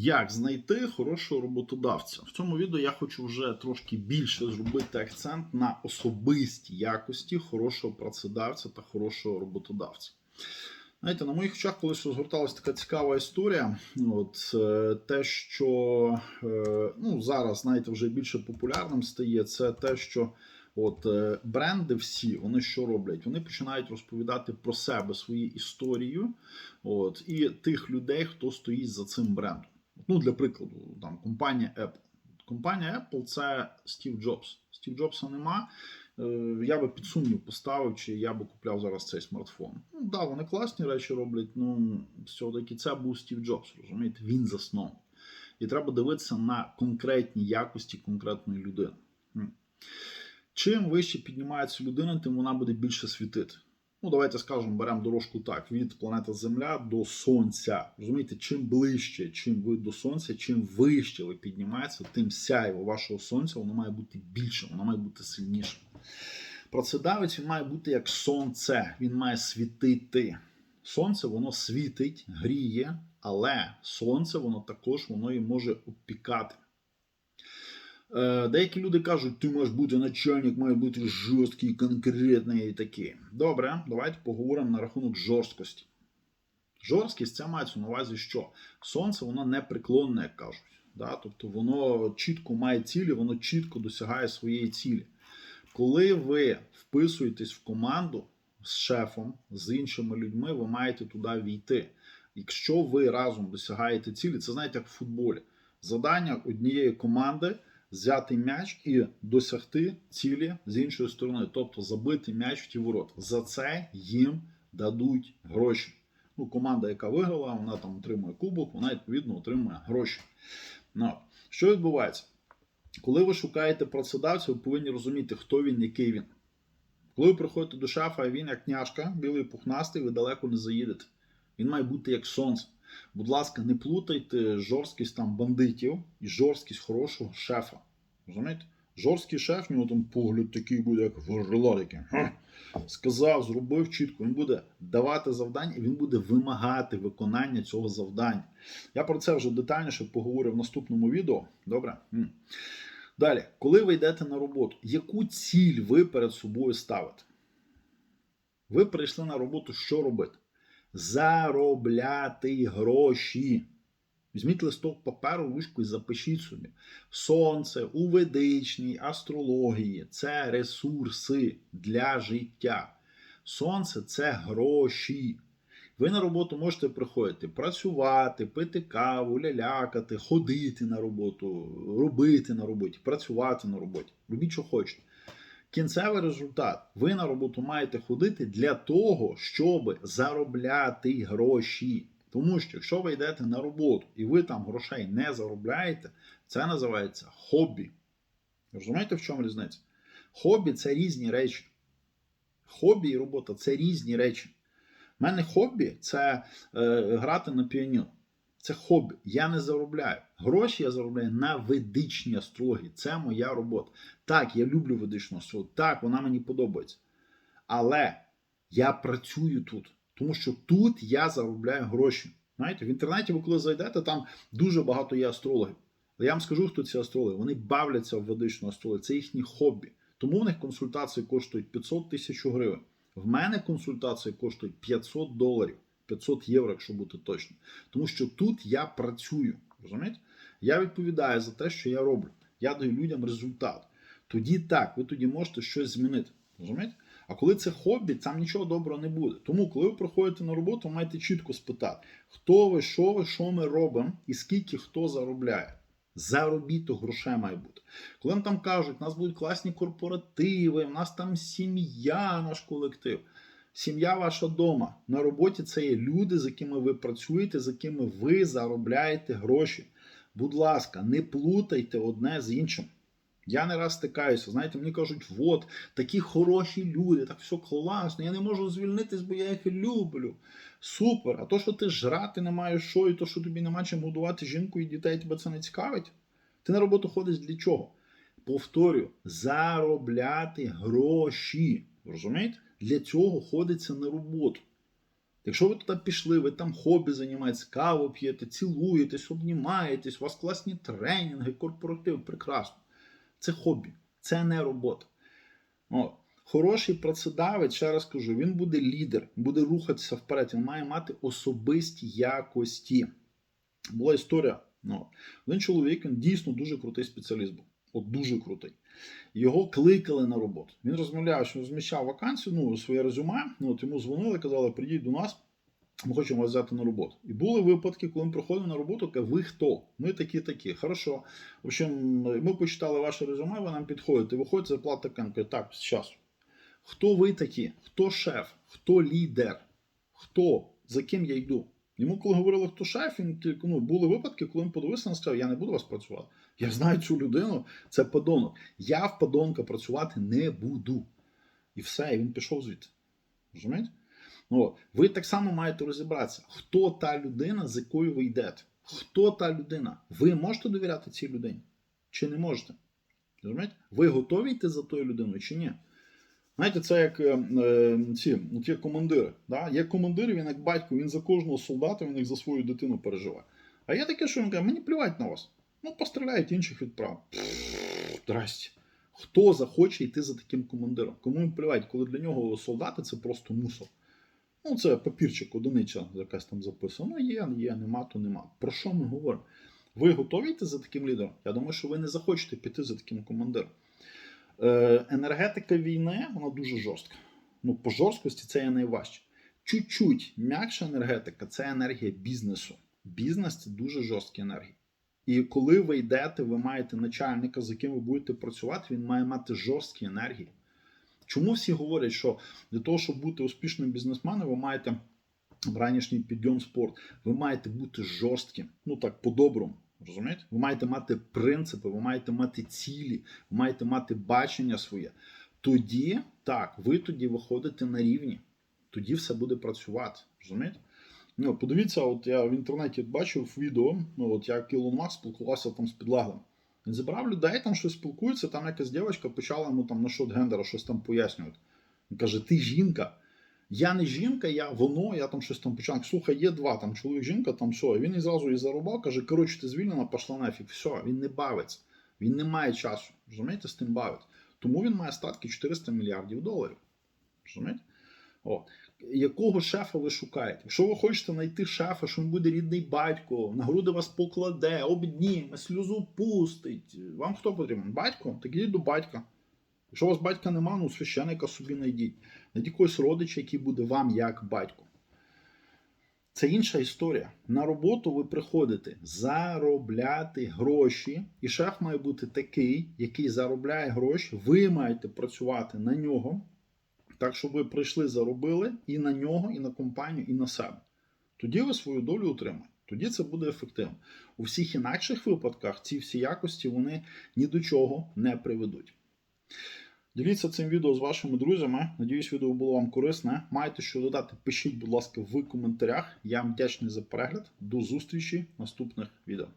Як знайти хорошого роботодавця? В цьому відео я хочу вже трошки більше зробити акцент на особисті якості хорошого працедавця та хорошого роботодавця. Знаєте, на моїх очах колись розгорталася така цікава історія. От е, те, що е, ну, зараз, знаєте, вже більше популярним стає, це те, що от е, бренди всі вони що роблять? Вони починають розповідати про себе свою історію, от і тих людей, хто стоїть за цим брендом. Ну, для прикладу, там компанія Apple. Компанія Apple це Стів Джобс. Стів Джобса нема. Е, Я би під сумнів поставив, чи я би купляв зараз цей смартфон. Ну, да, вони класні речі роблять. Ну, все-таки це був Стів Джобс, розумієте? Він засновник. І треба дивитися на конкретні якості конкретної людини. Чим вище піднімається людина, тим вона буде більше світити. Ну, давайте скажемо, беремо дорожку так: від планети Земля до Сонця. Розумієте, чим ближче, чим ви до Сонця, чим вище ви піднімаєтеся, тим сяйво вашого сонця воно має бути більше, воно має бути сильнішим. Працедавець він має бути як сонце, він має світити. Сонце воно світить, гріє, але сонце воно також воно і може опікати. Е, Деякі люди кажуть, ти маєш бути начальник, має бути жорсткий, конкретний і такий. Добре, давайте поговоримо на рахунок жорсткості. Жорсткість це мається на увазі, що сонце воно непреклонне, як кажуть. Да? Тобто воно чітко має цілі, воно чітко досягає своєї цілі. Коли ви вписуєтесь в команду з шефом, з іншими людьми, ви маєте туди війти. Якщо ви разом досягаєте цілі, це знаєте, як в футболі. Завдання однієї команди взяти м'яч і досягти цілі з іншої сторони, тобто забити м'яч в ті ворота. За це їм дадуть гроші. Ну, команда, яка виграла, вона там отримує кубок, вона відповідно отримує гроші. Ну, що відбувається? Коли ви шукаєте працедавця, ви повинні розуміти, хто він, який він. Коли ви приходите до шафа, він як няшка, білий пухнастий, ви далеко не заїдете. Він має бути як сонце. Будь ласка, не плутайте жорсткість там бандитів і жорсткість хорошого шефа. Розумієте? Жорсткий шеф, у нього там погляд такий буде, як верла Сказав, зробив чітко. Він буде давати завдання і він буде вимагати виконання цього завдання. Я про це вже детальніше поговорю в наступному відео. Добре? Далі, коли ви йдете на роботу, яку ціль ви перед собою ставите? Ви прийшли на роботу, що робити? Заробляти гроші. Візьміть листок паперу, ручку і запишіть собі. Сонце у ведичній астрології це ресурси для життя. Сонце це гроші. Ви на роботу можете приходити працювати, пити каву, лялякати, ходити на роботу, робити на роботі, працювати на роботі. Робіть, що хочете. Кінцевий результат. Ви на роботу маєте ходити для того, щоб заробляти гроші. Тому що якщо ви йдете на роботу і ви там грошей не заробляєте, це називається хобі. Розумієте, в чому різниця? Хобі це різні речі. Хобі і робота це різні речі. У мене хобі це е, грати на піаніно. Це хобі. Я не заробляю. Гроші я заробляю на ведичній астрології. Це моя робота. Так, я люблю ведичну астрологію. Так, вона мені подобається. Але я працюю тут. Тому що тут я заробляю гроші. Знаєте, в інтернеті, ви коли зайдете, там дуже багато є астрологів. Але я вам скажу, хто ці астрологи. Вони бавляться в ведичну астрологію. Це їхнє хобі. Тому в них консультації коштують 500 тисяч гривень. В мене консультації коштують 500 доларів, 500 євро, якщо бути точно. Тому що тут я працюю. Розумієте? Я відповідаю за те, що я роблю. Я даю людям результат. Тоді так, ви тоді можете щось змінити. Розумієте? А коли це хобі, там нічого доброго не буде. Тому, коли ви приходите на роботу, ви маєте чітко спитати, хто ви, що ви, що ми робимо і скільки хто заробляє. Заробіток грошей має бути. Коли нам там кажуть, у нас будуть класні корпоративи, у нас там сім'я, наш колектив. Сім'я ваша вдома. На роботі це є люди, з якими ви працюєте, з якими ви заробляєте гроші. Будь ласка, не плутайте одне з іншим. Я не раз стикаюся, знаєте, мені кажуть, от, такі хороші люди, так все класно, я не можу звільнитись, бо я їх люблю. Супер. А то, що ти жрати не маєш що, і то, що тобі нема чим годувати жінку і дітей, тебе це не цікавить. Ти на роботу ходиш для чого? Повторюю, заробляти гроші. Розумієте? Для цього ходиться на роботу. Якщо ви туди пішли, ви там хобі займаєтесь, каву п'єте, цілуєтесь, обнімаєтесь, у вас класні тренінги, корпоратив, прекрасно. Це хобі, це не робота. От. Хороший працедавець, ще раз кажу, він буде лідер, буде рухатися вперед, він має мати особисті якості. Була історія. Ну, один чоловік, він дійсно дуже крутий спеціаліст був. От дуже крутий. Його кликали на роботу. Він розмовляв, що розміщав вакансію, ну, своє резюме. Ну, от йому дзвонили, казали, прийдіть до нас, ми хочемо вас взяти на роботу. І були випадки, коли він приходив на роботу, каже, ви хто? Ми такі-такі. Хорошо. В общем, ми почитали ваше резюме, ви нам підходите. Виходить, зарплата. Каже, Так, з часу. Хто ви такі? Хто шеф? Хто лідер? Хто? За ким я йду? Йому, коли говорили, хто шеф, він ну, були випадки, коли він подивився і сказав, я не буду вас працювати. Я знаю цю людину, це подонок. Я в подонка працювати не буду. І все, і він пішов звідти. Розумієте? Ну, ви так само маєте розібратися, хто та людина, з якою ви йдете. Хто та людина? Ви можете довіряти цій людині? Чи не можете? Розумієте? Ви готові йти за тою людиною чи ні? Знаєте, це як е, е, ці от є командири. Да? Є командир, він як батько, він за кожного солдата, він як за свою дитину переживає. А є таке, що він каже, мені плювати на вас. Ну, постріляють інших відправ. Здрасте. Хто захоче йти за таким командиром? Кому він плювати, коли для нього солдати це просто мусор. Ну, це папірчик, одиниця якась там записана. Ну, є, є, нема, то нема. Про що ми говоримо? Ви готові йти за таким лідером? Я думаю, що ви не захочете піти за таким командиром. Е, енергетика війни вона дуже жорстка. Ну, по жорсткості це є найважче. Чуть-чуть м'якша енергетика це енергія бізнесу. Бізнес це дуже жорсткі енергії. І коли ви йдете, ви маєте начальника, з яким ви будете працювати, він має мати жорсткі енергії. Чому всі говорять, що для того, щоб бути успішним бізнесменом, ви маєте ранішній підйом спорт, ви маєте бути жорстким, ну так, по-доброму. Розумієте? Ви маєте мати принципи, ви маєте мати цілі, ви маєте мати бачення своє. Тоді, так, ви тоді виходите на рівні, тоді все буде працювати. Розумієте? Ну, подивіться, от я в інтернеті бачив відео, ну, от як Ілон Маск спілкувався там з підлеглим. Він зібрав людей, там щось спілкується, там якась дівчинка почала йому там насчет гендера щось там пояснювати. Він каже: Ти жінка. Я не жінка, я воно, я там щось там почав. Слухай, є два, там чоловік, жінка, там все. Він і зразу і зарубав, каже, коротше, ти звільнена, пішла нафіг. Все, він не бавиться. Він не має часу. Розумієте, з тим бавить. Тому він має статки 400 мільярдів доларів. Розумієте? О. Якого шефа ви шукаєте? Якщо ви хочете знайти шефа, що він буде рідний батько, на груди вас покладе, обніме, сльозу пустить. Вам хто потрібен? Батько? Так ідіть до батька. Якщо у вас батька нема, ну священика собі знайдіть. Знайдіть якогось родича, який буде вам як батько. Це інша історія. На роботу ви приходите заробляти гроші, і шеф має бути такий, який заробляє гроші. Ви маєте працювати на нього, так щоб ви прийшли, заробили і на нього, і на компанію, і на себе. Тоді ви свою долю отримаєте. Тоді це буде ефективно. У всіх інакших випадках ці всі якості вони ні до чого не приведуть. Діліться цим відео з вашими друзями. Надіюсь, відео було вам корисне. Маєте що додати, пишіть, будь ласка, в коментарях. Я вам вдячний за перегляд. До зустрічі в наступних відео.